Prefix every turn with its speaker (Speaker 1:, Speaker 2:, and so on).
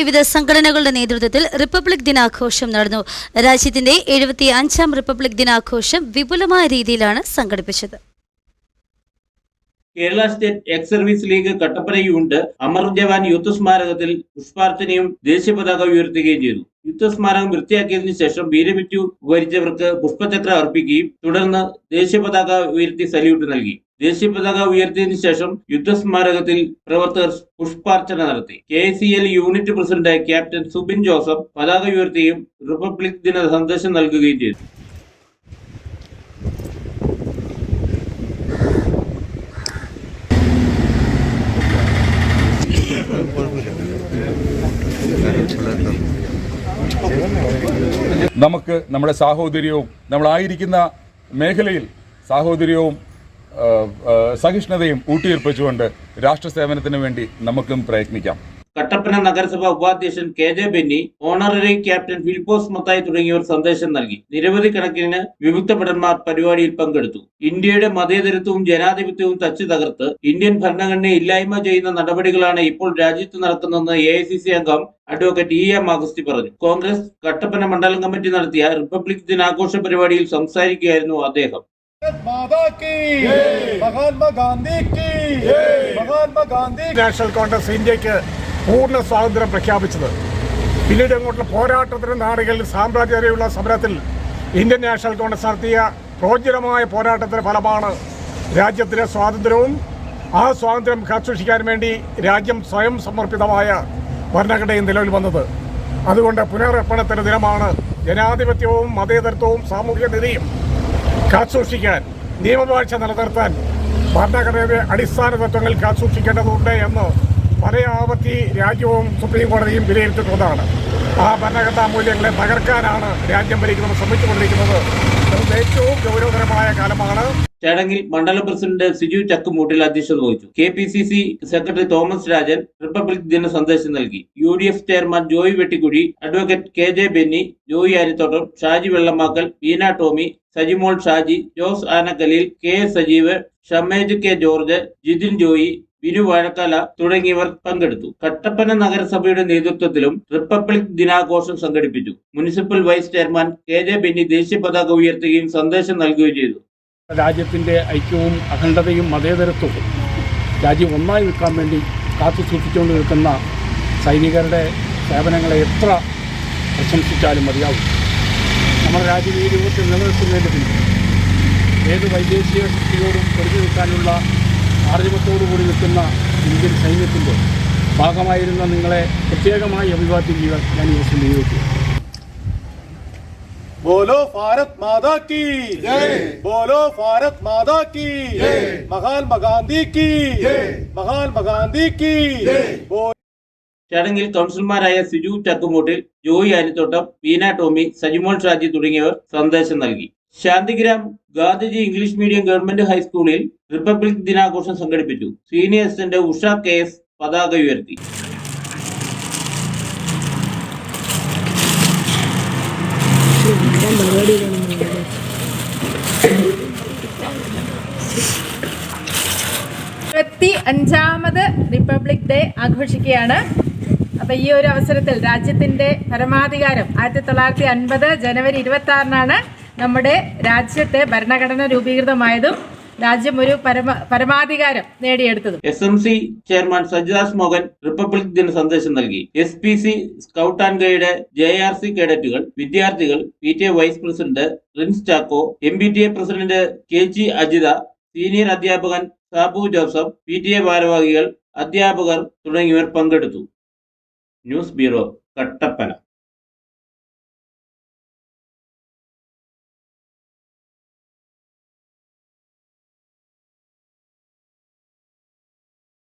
Speaker 1: വിവിധ സംഘടനകളുടെ നേതൃത്വത്തിൽ റിപ്പബ്ലിക് ദിനാഘോഷം നടന്നു രാജ്യത്തിന്റെ എഴുപത്തി അഞ്ചാം റിപ്പബ്ലിക് ദിനാഘോഷം വിപുലമായ രീതിയിലാണ് സംഘടിപ്പിച്ചത്
Speaker 2: Kerala state ex service league Kattappana unit Amar Jawan യുദ്ധ സ്മാരകത്തിൽ പുഷ്പാർച്ചനയും ദേശീയ പതാക ഉയർത്തുകയും ചെയ്തു യുദ്ധ സ്മാരകം വൃത്തിയാക്കിയതിനു ശേഷം വീരമിറ്റു ഉപരിച്ചവർക്ക് പുഷ്പചക്ര അർപ്പിക്കുകയും തുടർന്ന് ദേശീയ പതാക ഉയർത്തി സല്യൂട്ട് നൽകി ദേശീയ പതാക ഉയർത്തിയതിന് ശേഷം യുദ്ധസ്മാരകത്തിൽ പ്രവർത്തകർ പുഷ്പാർച്ചന നടത്തി K C L unit president captain Subin Joseph പതാക ഉയർത്തുകയും റിപ്പബ്ലിക് ദിന സന്ദേശം നൽകുകയും ചെയ്തു
Speaker 3: നമുക്ക് നമ്മുടെ സാഹോദര്യവും നമ്മളായിരിക്കുന്ന മേഖലയിൽ സാഹോദര്യവും സഹിഷ്ണുതയും ഊട്ടിയുറപ്പിച്ചുകൊണ്ട് രാഷ്ട്ര സേവനത്തിന് വേണ്ടി നമുക്കും
Speaker 4: പ്രയത്നിക്കാം കട്ടപ്പന നഗരസഭ ഉപാധ്യക്ഷൻ K J Benny honorary captain Philipose Mathai തുടങ്ങിയവർ സന്ദേശം നൽകി നിരവധി കണക്കിന് വിമുക്ത ഭടന്മാർ പരിപാടിയിൽ പങ്കെടുത്തു ഇന്ത്യയുടെ മതേതരത്വവും ജനാധിപത്യവും തച്ചു തകർത്ത് ഇന്ത്യൻ ഭരണഘടനയെ ഇല്ലായ്മ ചെയ്യുന്ന നടപടികളാണ് ഇപ്പോൾ രാജ്യത്ത് നടക്കുന്നതെന്ന് എ അംഗം അഡ്വക്കേറ്റ് ഇ എം അഗസ്തി പറഞ്ഞു കോൺഗ്രസ് കട്ടപ്പന മണ്ഡലം കമ്മിറ്റി നടത്തിയ റിപ്പബ്ലിക് ദിനാഘോഷ പരിപാടിയിൽ സംസാരിക്കുകയായിരുന്നു അദ്ദേഹം
Speaker 5: നാഷണൽ കോൺഗ്രസ് ഇന്ത്യക്ക് പൂർണ്ണ സ്വാതന്ത്ര്യം പ്രഖ്യാപിച്ചത് പിന്നീട് അങ്ങോട്ടുള്ള പോരാട്ടത്തിന് നാടുകളിൽ സാമ്രാജ്യതയുള്ള സമരത്തിൽ ഇന്ത്യൻ നാഷണൽ കോൺഗ്രസ് നടത്തിയ പ്രോജ്വലമായ പോരാട്ടത്തിന്റെ ഫലമാണ് രാജ്യത്തിലെ സ്വാതന്ത്ര്യവും ആ സ്വാതന്ത്ര്യം കാത്തുസൂക്ഷിക്കാൻ വേണ്ടി രാജ്യം സ്വയം സമർപ്പിതമായ ഭരണഘടനയും നിലവിൽ വന്നത് അതുകൊണ്ട് പുനരർപ്പണത്തിന്റെ ദിനമാണ് ജനാധിപത്യവും മതേതരത്വവും സാമൂഹിക നീതിയും കാത്തുസൂക്ഷിക്കാൻ നിയമവാഴ്ച നിലനിർത്താൻ ഭരണഘടനയുടെ അടിസ്ഥാന തത്വങ്ങൾ കാത്തുസൂക്ഷിക്കേണ്ടതുണ്ട് എന്ന് പലയാവർത്തി രാജ്യവും സുപ്രീം കോടതിയും വിലയിരുത്തിയിട്ടുള്ളതാണ് ആ ഭരണഘടനാ മൂല്യങ്ങളെ തകർക്കാനാണ് രാജ്യം ഭരിക്കുന്നത് ശ്രമിച്ചുകൊണ്ടിരിക്കുന്നത് ഏറ്റവും
Speaker 6: ഗൗരവകരമായ കാലമാണ് ചടങ്ങിൽ മണ്ഡലം പ്രസിഡന്റ് സിജു ചക്കുമൂട്ടിൽ അധ്യക്ഷത വഹിച്ചു K P C C secretary Thomas Rajan republic ദിന സന്ദേശം നൽകി U D F chairman Joy Vettikuzhi advocate K J Benny Joy Arithottam Shaji Vellamakkal Beena Tommy Sajimol Shaji Jose Anakkalil K S Sajeev Shamej K George Jithin Joy Vinu Vazhakkala തുടങ്ങിയവർ പങ്കെടുത്തു കട്ടപ്പന നഗരസഭയുടെ നേതൃത്വത്തിലും റിപ്പബ്ലിക് ദിനാഘോഷം സംഘടിപ്പിച്ചു municipal vice chairman K J Benny ദേശീയ പതാക ഉയർത്തുകയും സന്ദേശം നൽകുകയും ചെയ്തു
Speaker 7: രാജ്യത്തിന്റെ ഐക്യവും അഖണ്ഡതയും മതേതരത്വവും രാജ്യം ഒന്നായി നിൽക്കാൻ വേണ്ടി കാത്തു സൂക്ഷിച്ചുകൊണ്ട് നിൽക്കുന്ന സൈനികരുടെ സേവനങ്ങളെ എത്ര പ്രശംസിച്ചാലും മതിയാവും നമ്മുടെ രാജ്യം ഈ രൂപത്തിൽ നിലനിർത്തുന്നതിന് ഏത് വൈദേശിക ശക്തിയോടും പൊരുതി നിൽക്കാനുള്ള കൂടി നിൽക്കുന്ന ഇന്ത്യൻ സൈന്യത്തിൻ്റെ ഭാഗമായിരുന്ന നിങ്ങളെ പ്രത്യേകമായി അഭിവാദ്യം ചെയ്യാൻ ഞാൻ ഈ ദിവസം നിയോഗിക്കും
Speaker 8: ബോലോ ഭാരത് മാതാ കി ബോലോ ഭാരത് മാതാ കി മഹാത്മാ ഗാന്ധി കി മഹാത്മാ ഗാന്ധി കി
Speaker 9: ചടങ്ങിൽ കൗൺസിലർമാരായ സിജു ചക്കുമൂട്ടിൽ ജോയി അനിത്തോട്ടം വീന ടോമി സജിമോൻ ഷാജി തുടങ്ങിയവർ സന്ദേശം നൽകി Shantigram Gandhiji English medium government ഹൈസ്കൂളിൽ റിപ്പബ്ലിക് ദിനാഘോഷം സംഘടിപ്പിച്ചു senior assistant Usha K S പതാക ഉയർത്തി
Speaker 10: അഞ്ചാമത് റിപ്പബ്ലിക് ഡേ ആഘോഷിക്കുകയാണ് അപ്പോൾ ഈ ഒരു അവസരത്തിൽ രാജ്യത്തിന്റെ പരമാധികാരം ആയിരത്തി തൊള്ളായിരത്തി അൻപത് ജനുവരി ഇരുപത്തി ആറിനാണ് നമ്മുടെ രാജ്യത്തെ ഭരണഘടന രൂപീകൃതമായതും രാജ്യം ഒരു പരമ പരമാധികാരം
Speaker 11: നേടിയെടുത്തത് S M C chairman Sajidas Mohan republic ദിന സന്ദേശം നൽകി S P C scout and guide J R C കേഡറ്റുകൾ വിദ്യാർത്ഥികൾ P T A vice president Rince Chacko M B T A president K G Ajitha senior അധ്യാപകൻ Sabu Joseph P T A ഭാരവാഹികൾ അധ്യാപകർ തുടങ്ങിയവർ പങ്കെടുത്തു ന്യൂസ് ബ്യൂറോ കട്ടപ്പന